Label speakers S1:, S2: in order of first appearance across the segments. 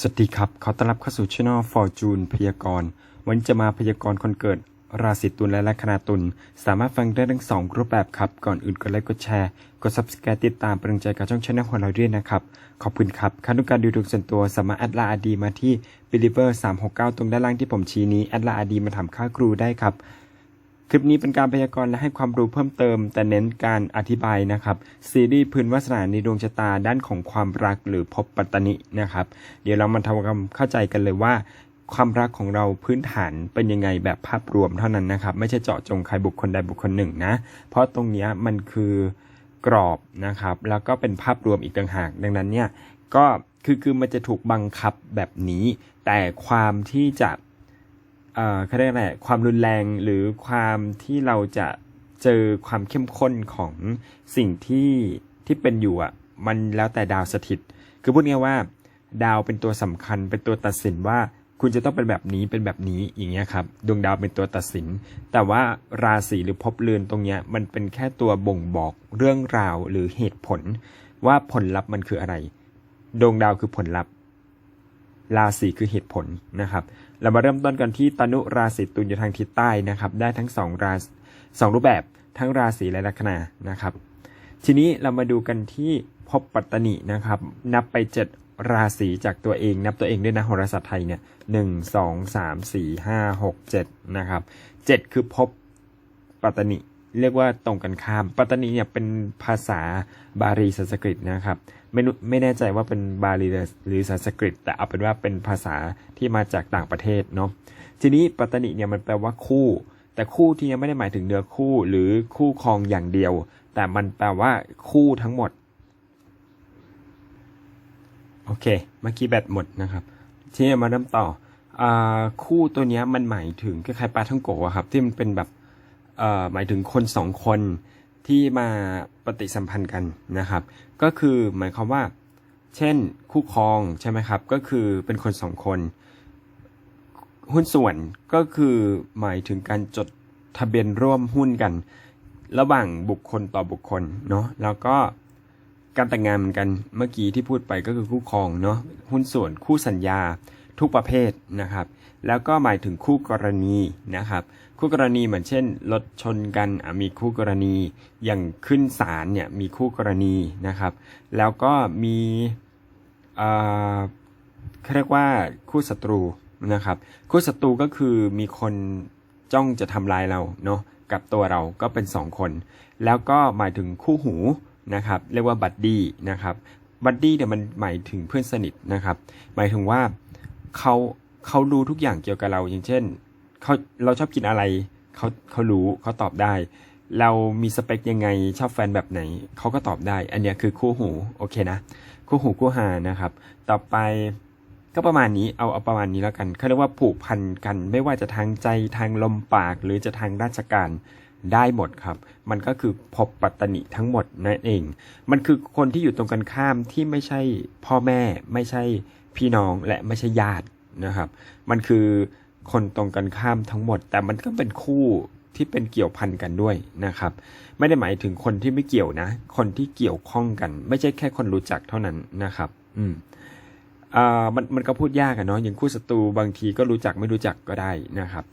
S1: สวัสดีครับ ขอต้อนรับเข้าสู่ช่อง Fortune พยากรณ์ วันนี้จะมาพยากรณ์คนเกิด ราศีตุลและลัคนาตุล สามารถฟังได้ทั้งสองรูปแบบครับ ก่อนอื่นกดไลค์กดแชร์ กด subscribe ติดตามเป็นกำลังใจกับช่องช anel ของเราด้วยนะครับ ขอบคุณครับค่าต้องการดูดวงส่วนตัวสามารถแอดไลน์อดีมาที่ believer 369 ตรงด้านล่างที่ผมชี้นี้ แอดไลน์อดีมาทำค่าครูได้ครับ คลิปนี้เป็นการพยากรณ์และให้ความรู้เพิ่มเติม แต่เน้นการอธิบายนะครับ ซีรีส์พื้นวาสนาในดวงชะตาด้านของความรักหรือภพปัตตนินะครับ เดี๋ยวเรามาทำความเข้าใจกันเลยว่า ความรักของเราพื้นฐานเป็นยังไงแบบภาพรวมเท่านั้นนะครับ ไม่ใช่เจาะจงใครบุคคลใดบุคคลหนึ่งนะ เพราะตรงนี้มันคือกรอบนะครับ แล้วก็เป็นภาพรวมอีกต่างหาก ดังนั้นเนี่ยก็คือคือมันจะถูกบังคับแบบนี้ แต่ความที่จะ เอ่อเขาเรียกอะไรความรุนแรงหรือความที่เราจะเจอความเข้มข้นของสิ่งที่ที่เป็นอยู่อะ มันแล้วแต่ดาวสถิต คือพูดง่ายว่า ดาวเป็นตัวสำคัญเป็นตัวตัดสินว่าคุณจะต้องเป็นแบบนี้เป็นแบบนี้อย่างเงี้ยครับดวงดาวเป็นตัวตัดสิน แต่ว่าราศีหรือภพเรือนตรงเนี้ยมันเป็นแค่ตัวบ่งบอกเรื่องราวหรือเหตุผล ว่าผลลัพธ์มันคืออะไร ดวงดาวคือผลลัพธ์ ราศีคือเหตุผลนะครับ เรามาเริ่มต้นกันที่ตนุราศีตุลอยู่ทางทิศใต้นะครับ ได้ทั้งสองราสองรูปแบบทั้งราศีและลัคนานะครับ ทีนี้เรามาดูกันที่ภพปัตตนินะครับ นับไปเจ็ดราศีจากตัวเอง นับตัวเองด้วยนะโหราศาสตร์ไทยเนี่ยหนึ่งสองสามสี่ห้าหกเจ็ดนะครับเจ็ดคือภพปัตตนิเรียกว่าตรงกันข้าม ปัตตนิเนี่ยเป็นภาษาบาลีสันสกฤตนะครับ ไม่ไม่แน่ใจว่าเป็นบาลีหรือสันสกฤต แต่เอาเป็นว่าเป็นภาษาที่มาจากต่างประเทศเนาะทีนี้ปัตตนิเนี่ยมันแปลว่าคู่ แต่คู่ที่ยังไม่ได้หมายถึงเนื้อคู่หรือคู่ครองอย่างเดียว แต่มันแปลว่าคู่ทั้งหมดโอเคเมื่อกี้แบตหมดนะครับทีนี้มาเริ่มต่ออคู่ตัวเนี้ยมันหมายถึงคล้ายๆปลาท่องโกะครับที่มันเป็นแบบหมายถึงคนสองคน ที่มาปฏิสัมพันธ์กันนะครับ ก็คือหมายความว่า เช่นคู่ครองใช่ไหมครับ ก็คือเป็นคนสองคน หุ้นส่วนก็คือหมายถึงการจดทะเบียนร่วมหุ้นกัน ระหว่างบุคคลต่อบุคคลเนาะแล้วก็การแต่งงานเหมือนกันเมื่อกี้ที่พูดไปก็คือคู่ครองเนาะหุ้นส่วนคู่สัญญาทุกประเภทนะครับ แล้วก็หมายถึงคู่กรณีนะครับ คู่กรณีเหมือนเช่นรถชนกันมีคู่กรณีอย่างขึ้นศาลเนี่ยมีคู่กรณีนะครับ แล้วก็มีเอ่อเขาเรียกว่าคู่ศัตรูนะครับ คู่ศัตรูก็คือมีคนจ้องจะทำลายเราเนาะกับตัวเราก็เป็นสองคน แล้วก็หมายถึงคู่หูนะครับเรียกว่าบัดดี้นะครับบัดดี้เนี่ยมันหมายถึงเพื่อนสนิทนะครับ หมายถึงว่าเขาเขารู้ทุกอย่างเกี่ยวกับเราอย่างเช่น เขาเราชอบกินอะไรเขาเขารู้เขาตอบได้ เรามีสเปคยังไงชอบแฟนแบบไหนเขาก็ตอบได้ อันเนี้ยคือคู่หูโอเคนะคู่หูคู่หานะครับ ต่อไปก็ประมาณนี้เอาเอาประมาณนี้แล้วกันเขาเรียกว่าผูกพันกัน ไม่ว่าจะทางใจทางลมปากหรือจะทางราชการได้หมดครับ มันก็คือภพปัตตนิทั้งหมดนั่นเอง มันคือคนที่อยู่ตรงกันข้ามที่ไม่ใช่พ่อแม่ ไม่ใช่พี่น้องและไม่ใช่ญาตินะครับ มันคือ คนตรงกันข้ามทั้งหมด แต่มันก็เป็นคู่ที่เป็นเกี่ยวพันกันด้วยนะครับ ไม่ได้หมายถึงคนที่ไม่เกี่ยวนะ คนที่เกี่ยวข้องกัน ไม่ใช่แค่คนรู้จักเท่านั้นนะครับ อืมอ่ามันมันก็พูดยากอะเนาะอย่างคู่ศัตรูบางทีก็รู้จักไม่รู้จักก็ได้นะครับ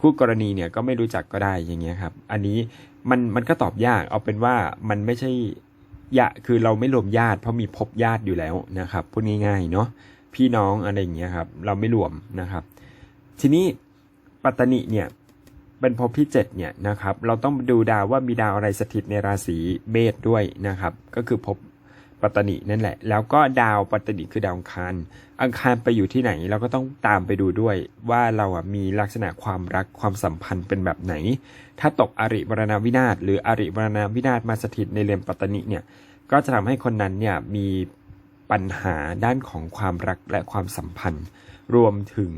S1: คู่กรณีเนี่ยก็ไม่รู้จักก็ได้อย่างเงี้ยครับ อันนี้มันมันก็ตอบยากเอาเป็นว่ามันไม่ใช่ยะคือเราไม่รวมญาติ เพราะมีภพญาติอยู่แล้วนะครับพูดง่ายๆเนาะพี่น้องอะไรอย่างเงี้ยครับ เราไม่รวมนะครับ ทีนี้ปัตตนิเนี่ยเป็นภพที่7เนี่ยนะครับเราต้องดูดาวว่ามีดาวอะไรสถิตในราศีเมษด้วยนะครับ ก็คือภพปัตตนินั่นแหละ แล้วก็ดาวปัตตนิคือดาวอังคารอังคารไปอยู่ที่ไหนเราก็ต้องตามไปดูด้วย ว่าเราอะมีลักษณะความรักความสัมพันธ์เป็นแบบไหน ถ้าตกอริบรณวินาศหรืออริบรณวินาศมาสถิตในเรือนปัตตนิเนี่ยก็จะทำให้คนนั้นเนี่ยมีปัญหาด้านของความรักและความสัมพันธ์ รวมถึง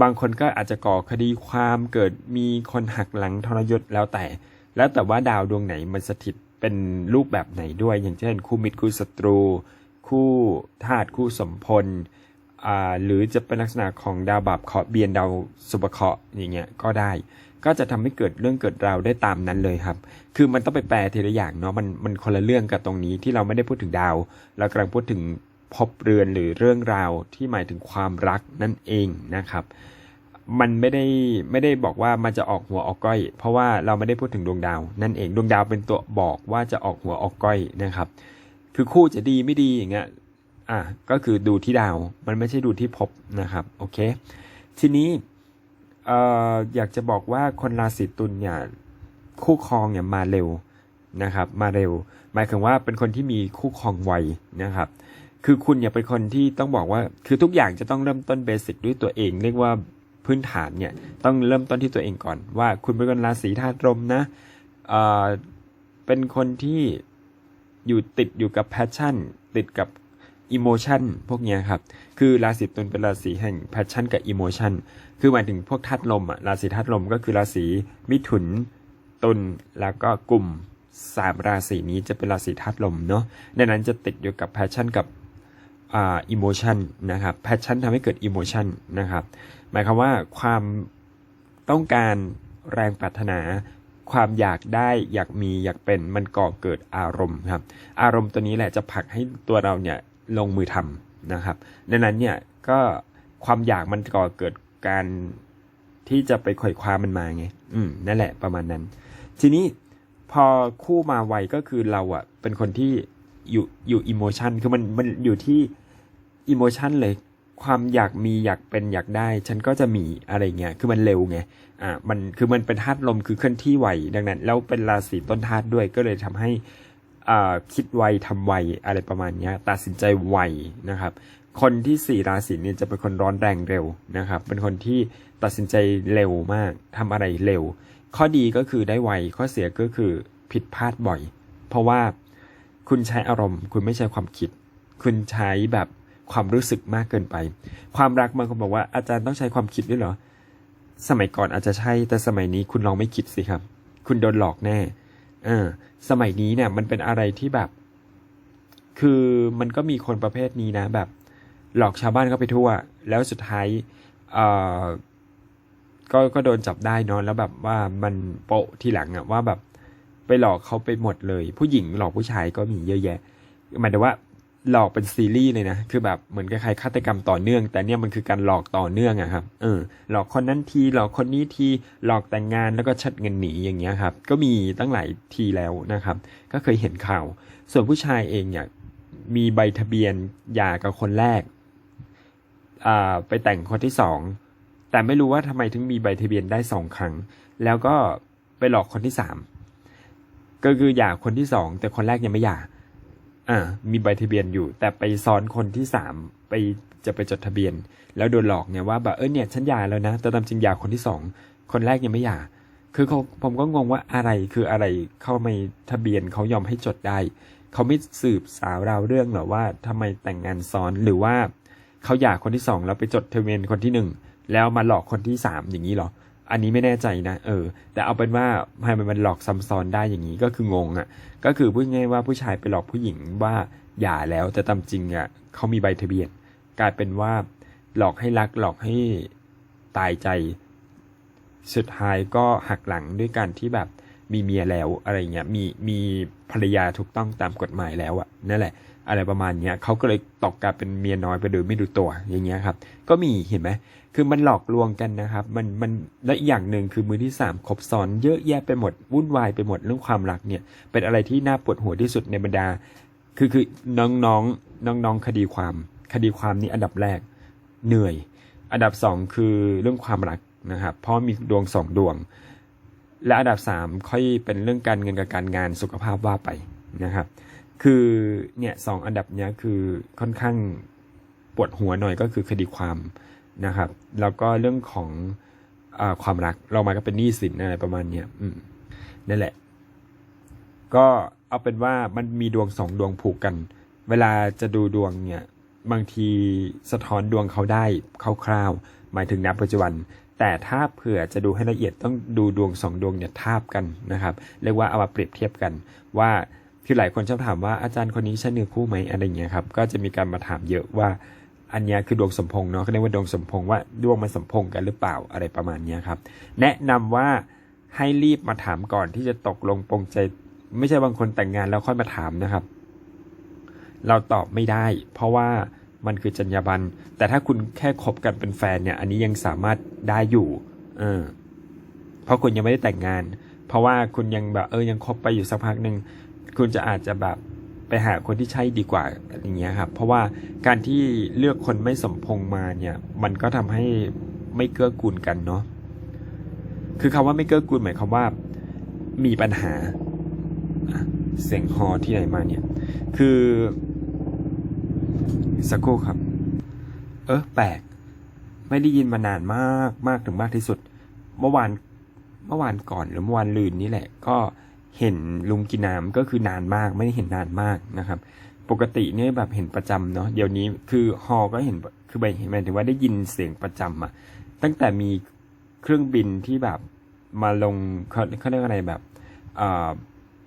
S1: บางคนก็อาจจะก่อคดีความเกิดมีคนหักหลังทรยศแล้วแต่ แล้วแต่ว่าดาวดวงไหนมันสถิตเป็นรูปแบบไหนด้วย อย่างเช่น คู่มิตรคู่ศัตรู คู่ธาตุคู่สมพลอ่าหรือจะเป็นลักษณะของดาวบาปเคาะเบียนดาวสุภเคาะอย่างเงี้ยก็ได้ ก็จะทำให้เกิดเรื่องเกิดราวได้ตามนั้นเลยครับ คือมันต้องไปแปลทีละอย่างเนาะมันมันคนละเรื่องกับตรงนี้ที่เราไม่ได้พูดถึงดาว เรากำลังพูดถึง ภพเรือนหรือเรื่องราวที่หมายถึงความรักนั่นเองนะครับ มันไม่ได้ไม่ได้บอกว่ามันจะออกหัวออกก้อย เพราะว่าเราไม่ได้พูดถึงดวงดาว นั่นเองดวงดาวเป็นตัวบอกว่าจะออกหัวออกก้อยนะครับ คือคู่จะดีไม่ดีอย่างเงี้ยอะก็คือดูที่ดาวมันไม่ใช่ดูที่ภพนะครับโอเค ทีนี้เอ่ออยากจะบอกว่าคนราศีตุลเนี่ยคู่ครองเนี่ยมาเร็วนะครับ มาเร็ว หมายถึงว่าเป็นคนที่มีคู่ครองไวนะครับ คือคุณเนี่ยเป็นคนที่ต้องบอกว่า คือทุกอย่างจะต้องเริ่มต้นเบสิกด้วยตัวเอง เรียกว่าพื้นฐานเนี่ยต้องเริ่มต้นที่ตัวเองก่อน ว่าคุณเป็นคนราศีธาตุลมนะเอ่อเป็นคนที่อยู่ติดอยู่กับแพชชั่น ติดกับอิโมชันพวกเนี้ยครับ คือราศีตุลเป็นราศีแห่งแพชชั่นกับอิโมชันคือหมายถึงพวกธาตุลมอะราศีธาตุลมก็คือราศีมิถุนตุลแล้วก็กลุ่มสามราศีนี้จะเป็นราศีธาตุลมเนาะดังนั้นจะติดอยู่กับแพชชั่นกับ อ่าอิโมชันนะครับแพชชั่นทำให้เกิดอิโมชันนะครับ หมายความว่าความต้องการแรงปรารถนา ความอยากได้อยากมีอยากเป็นมันก่อเกิดอารมณ์ครับ อารมณ์ตัวนี้แหละจะผลักให้ตัวเราเนี่ยลงมือทำนะครับดังนั้นเนี่ยก็ความอยากมันก่อเกิดการที่จะไปข่อยคว้ามันมาไง อืม นั่นแหละประมาณนั้น ทีนี้พอคู่มาไวก็คือเราอะเป็นคนที่ อยู่อยู่อิโมชันคือมันมันอยู่ที่อิโมชันเลย ความอยากมีอยากเป็นอยากได้ ฉันก็จะมีอะไรเงี้ยคือมันเร็วไงอ่ามันคือมันเป็นธาตุลมคือเคลื่อนที่ไวดังนั้น แล้วเป็นราศีต้นธาตุด้วยก็เลยทำให้อ่าคิดไวทำไวอะไรประมาณเนี้ยตัดสินใจไวนะครับ คนที่สี่ราศีเนี่ยจะเป็นคนร้อนแรงเร็วนะครับ เป็นคนที่ตัดสินใจเร็วมากทำอะไรเร็ว ข้อดีก็คือได้ไวข้อเสียก็คือผิดพลาดบ่อย เพราะว่า คุณใช้อารมณ์ คุณไม่ใช่ความคิด คุณใช้แบบความรู้สึกมากเกินไป ความรักบางคนบอกว่าอาจารย์ต้องใช้ความคิดด้วยเหรอ สมัยก่อนอาจจะใช่ แต่สมัยนี้คุณลองไม่คิดสิครับ คุณโดนหลอกแน่เออสมัยนี้เนี่ย มันเป็นอะไรที่แบบ คือมันก็มีคนประเภทนี้นะ แบบ หลอกชาวบ้านเข้าไปทั่ว แล้วสุดท้ายเอ่อก็ก็โดนจับได้นอะแล้วแบบว่ามันโปะทีหลังอะว่าแบบ ไปหลอกเขาไปหมดเลย ผู้หญิงหลอกผู้ชายก็มีเยอะแยะหมายถึงว่าหลอกเป็นซีรีส์เลยนะ คือแบบเหมือนคล้ายๆฆาตกรรมต่อเนื่อง แต่เนี่ยมันคือการหลอกต่อเนื่องอะครับ เออ หลอกคนนั้นที หลอกคนนี้ที หลอกแต่งงานแล้วก็ชัดเงินหนีอย่างเงี้ยครับ ก็มีตั้งหลายทีแล้วนะครับ ก็เคยเห็นข่าว ส่วนผู้ชายเองเนี่ยมีใบทะเบียนหย่ากับคนแรก อ่า ไปแต่งคนที่สอง แต่ไม่รู้ว่าทำไมถึงมีใบทะเบียนได้สองครั้ง แล้วก็ไปหลอกคนที่สาม ก็คือหย่าคนที่สองแต่คนแรกยังไม่หย่าอ่า มีใบทะเบียนอยู่ แต่ไปซ้อนคนที่สามไปจะไปจดทะเบียน แล้วโดนหลอกเนี่ยว่าแบบเออเนี่ยฉันหย่าแล้วนะแต่ตามจริงหย่าคนที่สองคนแรกยังไม่หย่าคือเขาผมก็งงว่าอะไรคืออะไรเข้าไม่ทะเบียนเขายอมให้จดได้ เขาไม่สืบสาวราวเรื่องหรอว่าทำไมแต่งงานซ้อนหรือว่าเขาหย่าคนที่สองแล้วไปจดทะเบียนคนที่หนึ่งแล้วมาหลอกคนที่สามอย่างนี้หรอ อันนี้ไม่แน่ใจนะ เออ แต่เอาเป็นว่าทำไมมันหลอกซ้ำซ้อนได้อย่างนี้ก็คืองงอะ่ะ ก็คือพูดง่ายว่าผู้ชายไปหลอกผู้หญิงว่าหย่าแล้วแต่ตามจริงอะ่ะเขามีใบทะเบียนกลายเป็นว่าหลอกให้รักหลอกให้ตายใจ สุดท้ายก็หักหลังด้วยการที่แบบมีเมียแล้วอะไรเงี้ยมีมีภรรยาถูกต้องตามกฎหมายแล้วอะนั่นแหละ อะไรประมาณเนี้ยเขาก็เลยตกกลายเป็นเมียน้อยไปโดยไม่ดูตัวอย่างเงี้ยครับ ก็มีเห็นไหมคือมันหลอกลวงกันนะครับ มันมันและอีกอย่างหนึ่งคือมือที่สามครบซ้อนเยอะแยะไปหมดวุ่นวายไปหมดเรื่องความรักเนี่ย เป็นอะไรที่น่าปวดหัวที่สุดในบรรดา คือคือน้องน้องน้องน้องคดีความ คดีความนี่อันดับแรกเหนื่อย อันดับสองคือเรื่องความรักนะครับเพราะมีดวงสองดวง และอันดับสามค่อยเป็นเรื่องการเงินกับการงานสุขภาพว่าไปนะครับ คือเนี่ยสองอันดับเนี้ยคือค่อนข้างปวดหัวหน่อยก็คือคดีความนะครับ แล้วก็เรื่องของอความรักเรามาก็เป็นหนี้สินอะไรประมาณเนี้ยอืมนั่นแหละ ก็เอาเป็นว่ามันมีดวงสองดวงผูกกัน เวลาจะดูดวงเนี่ย บางทีสะท้อนดวงเขาได้คร่าวๆหมายถึงณปัจจุบัน แต่ถ้าเผื่อจะดูให้ละเอียดต้องดูดวงสองดวงเนี่ยทาบกันนะครับ เรียกว่าเอามาเปรียบเทียบกันว่า คือหลายคนชอบถามว่าอาจารย์คนนี้ใช่เนื้อคู่ไหมอะไรเงี้ยครับก็จะมีการมาถามเยอะว่า อันนี้คือดวงสมพงษ์เนาะเขาเรียกว่าดวงสมพงษ์ว่าดวงมันสมพงษ์กันหรือเปล่าอะไรประมาณนี้ครับ แนะนำว่าให้รีบมาถามก่อนที่จะตกลงปรงใจ ไม่ใช่บางคนแต่งงานแล้วค่อยมาถามนะครับ เราตอบไม่ได้ เพราะว่ามันคือจรรยาบรรณแต่ถ้าคุณแค่คบกันเป็นแฟนเนี่ย อันนี้ยังสามารถได้อยู่ เออ เพราะคุณยังไม่ได้แต่งงาน เพราะว่าคุณยังแบบเออยังคบไปอยู่สักพักหนึ่ง คุณจะอาจจะแบบไปหาคนที่ใช่ดีกว่าอย่างเงี้ยครับ เพราะว่าการที่เลือกคนไม่สมพงมาเนี่ย มันก็ทำให้ไม่เกื้อกูลกันเนาะคือคำว่าไม่เกื้อกูลหมายความว่ามีปัญหาเสียงฮอที่ไหนมาเนี่ย คือสักครู่ครับ เออแปลก ไม่ได้ยินมานานมากมากถึงมากที่สุด เมื่อวานเมื่อวานก่อนหรือเมื่อวานลืนนี่แหละ ก็ เห็นลุงกินน้ำก็คือนานมากไม่ได้เห็นนานมากนะครับ ปกติเนี่ยแบบเห็นประจำเนาะเดี๋ยวนี้คือฮอก็เห็นคือไปหมายถึงว่าได้ยินเสียงประจำอะตั้งแต่มีเครื่องบินที่แบบมาลงเขาเขาเรียกอะไรแบบ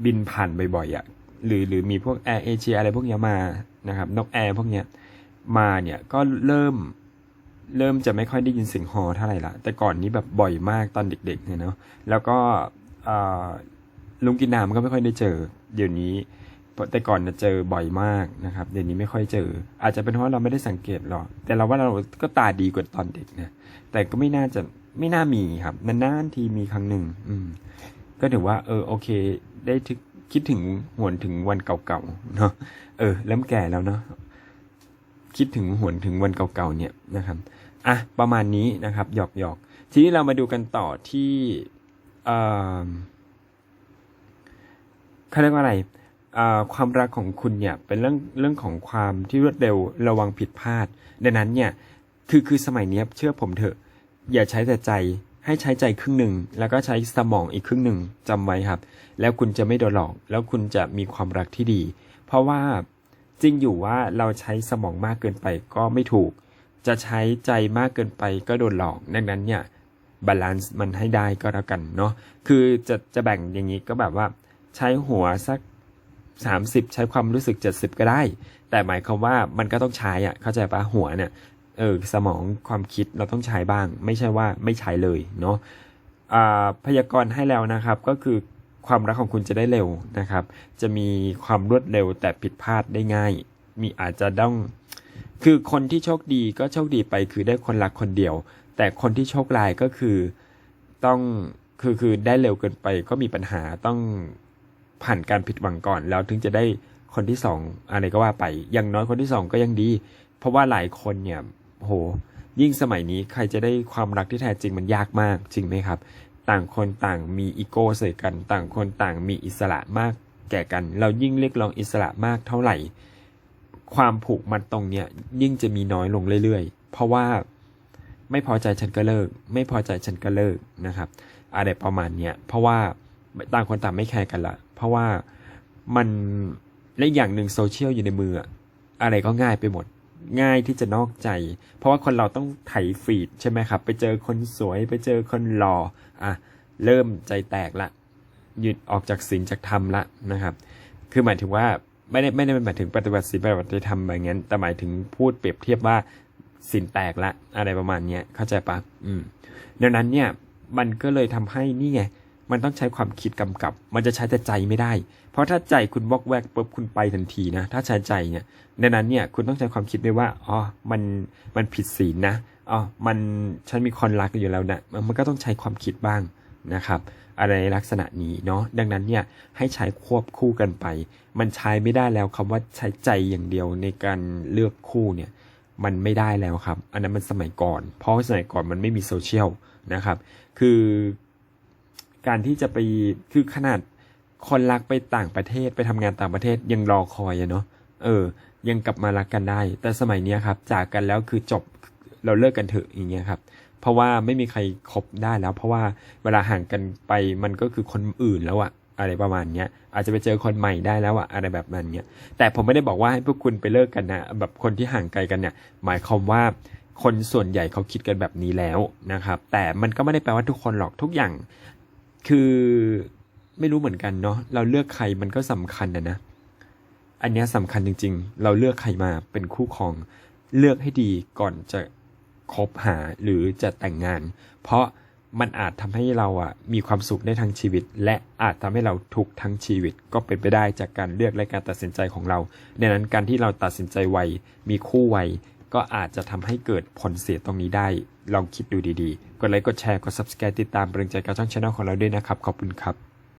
S1: บินผ่านบ่อยๆอะหรือหรือมีพวกแอร์เอเชียอะไรพวกเนี้ยมานะครับนกแอร์พวกเนี้ยมาเนี่ยก็เริ่มเริ่มจะไม่ค่อยได้ยินเสียงฮอเท่าไหร่ละแต่ก่อนนี้แบบบ่อยมากตอนเด็กๆเนี่ยเนาะแล้วก็ ลุงกินน้ำก็ไม่ค่อยได้เจอ เดี๋ยวนี้แต่ก่อนจะเจอบ่อยมากนะครับ เดี๋ยวนี้ไม่ค่อยเจอ อาจจะเป็นเพราะเราไม่ได้สังเกตหรอก แต่เราว่าเราก็ตาดีกว่าตอนเด็กนะ แต่ก็ไม่น่าจะไม่น่ามีครับนานๆทีมีครั้งหนึ่งอืม ก็ถือว่า เออโอเค ได้ทึกคิดถึงหวนถึงวันเก่าๆเนาะเออเริ่มแก่แล้วเนาะคิดถึงหวนถึงวันเก่าๆเนี่ยนะครับอะประมาณนี้นะครับหยอกหยอกทีนี้เรามาดูกันต่อที่เอ่อ เขาเรียกว่าอะไรความรักของคุณเนี่ยเป็นเรื่องเรื่องของความที่รวดเร็วระวังผิดพลาด ดังนั้นเนี่ยคือคือสมัยนี้เชื่อผมเถอะ อย่าใช้แต่ใจให้ใช้ใจครึ่งหนึ่ง แล้วก็ใช้สมองอีกครึ่งหนึ่งจำไว้ครับ แล้วคุณจะไม่โดนหลอก แล้วคุณจะมีความรักที่ดี เพราะว่าจริงอยู่ว่าเราใช้สมองมากเกินไปก็ไม่ถูก จะใช้ใจมากเกินไปก็โดนหลอกดังนั้นเนี่ยบาลานซ์มันให้ได้ก็แล้วกันเนาะคือจะจะแบ่งอย่างนี้ก็แบบว่า ใช้หัวสัก 30 ใช้ความรู้สึก 70 ก็ได้ แต่หมายความว่ามันก็ต้องใช้อะเข้าใจปะหัวเนี่ยเออสมองความคิดเราต้องใช้บ้าง ไม่ใช่ว่าไม่ใช้เลยเนาะอ่าพยากรณ์ให้แล้วนะครับก็คือความรักของคุณจะได้เร็วนะครับ จะมีความรวดเร็วแต่ผิดพลาดได้ง่าย มีอาจจะต้อง คือคนที่โชคดีก็โชคดีไปคือได้คนรักคนเดียว แต่คนที่โชคร้ายก็คือต้องคือคือได้เร็วเกินไปก็มีปัญหาต้อง ผ่านการผิดหวังก่อนแล้วถึงจะได้คนที่สองอะไรก็ว่าไป อย่างน้อยคนที่สองก็ยังดี เพราะว่าหลายคนเนี่ยโห ยิ่งสมัยนี้ใครจะได้ความรักที่แท้จริงมันยากมากจริงไหมครับ ต่างคนต่างมีอีโก้ใส่กัน ต่างคนต่างมีอิสระมากแก่กัน เรายิ่งเรียกร้องอิสระมากเท่าไหร่ ความผูกมัดตรงเนี้ยยิ่งจะมีน้อยลงเรื่อยๆ เพราะว่าไม่พอใจฉันก็เลิก ไม่พอใจฉันก็เลิกนะครับ อะไรประมาณเนี้ยเพราะว่าต่างคนต่างไม่แคร์กันละ เพราะว่ามันและอย่างหนึ่งโซเชียลอยู่ในมืออะอะไรก็ง่ายไปหมด ง่ายที่จะนอกใจ เพราะว่าคนเราต้องไถฟีดใช่ไหมครับ ไปเจอคนสวยไปเจอคนหล่ออะเริ่มใจแตกละหยุดออกจากศีลจากธรรมละนะครับ คือหมายถึงว่าไม่ได้ไม่ได้หมายถึงปฏิบัติศีลปฏิบัติธรรมอะไรเงี้ยแต่หมายถึงพูดเปรียบเทียบว่าศีลแตกละอะไรประมาณเนี้ยเข้าใจปะอืมดังนั้นเนี่ยมันก็เลยทำให้นี่ไง มันต้องใช้ความคิดกำกับ มันจะใช้แต่ใจไม่ได้ เพราะถ้าใจคุณวอกแวกปุ๊บคุณไปทันทีนะ ถ้าใช้ใจเนี่ยดังนั้นเนี่ยคุณต้องใช้ความคิดด้วยว่าอ๋อมันมันผิดศีลนะอ๋อมันฉันมีคนรักอยู่แล้วนะมันก็ต้องใช้ความคิดบ้างนะครับ อะไรลักษณะนี้เนาะดังนั้นเนี่ยให้ใช้ควบคู่กันไป มันใช้ไม่ได้แล้วคำว่าใช้ใจอย่างเดียวในการเลือกคู่เนี่ยมันไม่ได้แล้วครับ อันนั้นมันสมัยก่อน เพราะสมัยก่อนมันไม่มีโซเชียลนะครับ คือ การที่จะไปคือขนาดคนรักไปต่างประเทศไปทำงานต่างประเทศยังรอคอยอะเนาะเออ ยังกลับมารักกันได้ แต่สมัยเนี้ยครับ จากกันแล้วคือจบเราเลิกกันเถอะอย่างเงี้ยครับ เพราะว่าไม่มีใครคบได้แล้ว เพราะว่าเวลาห่างกันไปมันก็คือคนอื่นแล้วอะอะไรประมาณเนี้ยอาจจะไปเจอคนใหม่ได้แล้วอะอะไรแบบนั้นเนี้ยแต่ผมไม่ได้บอกว่าให้พวกคุณไปเลิกกันนะแบบคนที่ห่างไกลกันเนี่ย หมายความว่าคนส่วนใหญ่เขาคิดกันแบบนี้แล้วนะครับ แต่มันก็ไม่ได้แปลว่าทุกคนหรอกทุกอย่าง คือไม่รู้เหมือนกันเนาะเราเลือกใครมันก็สำคัญนะนะ อันเนี้ยสำคัญจริง ๆ เราเลือกใครมาเป็นคู่ครอง เลือกให้ดีก่อนจะคบหาหรือจะแต่งงาน เพราะมันอาจทำให้เราอะมีความสุขได้ทั้งชีวิต และอาจทำให้เราทุกข์ทั้งชีวิต ก็เป็นไปได้จากการเลือกและการตัดสินใจของเราดังนั้นการที่เราตัดสินใจไวมีคู่ไว ก็อาจจะทำให้เกิดผลเสียตรงนี้ได้ ลองคิดดูดีๆ กดไลค์กดแชร์กด subscribe ติดตามเป็นกำลังใจกับช่องช anel ของเราด้วยนะครับ ขอบคุณครับ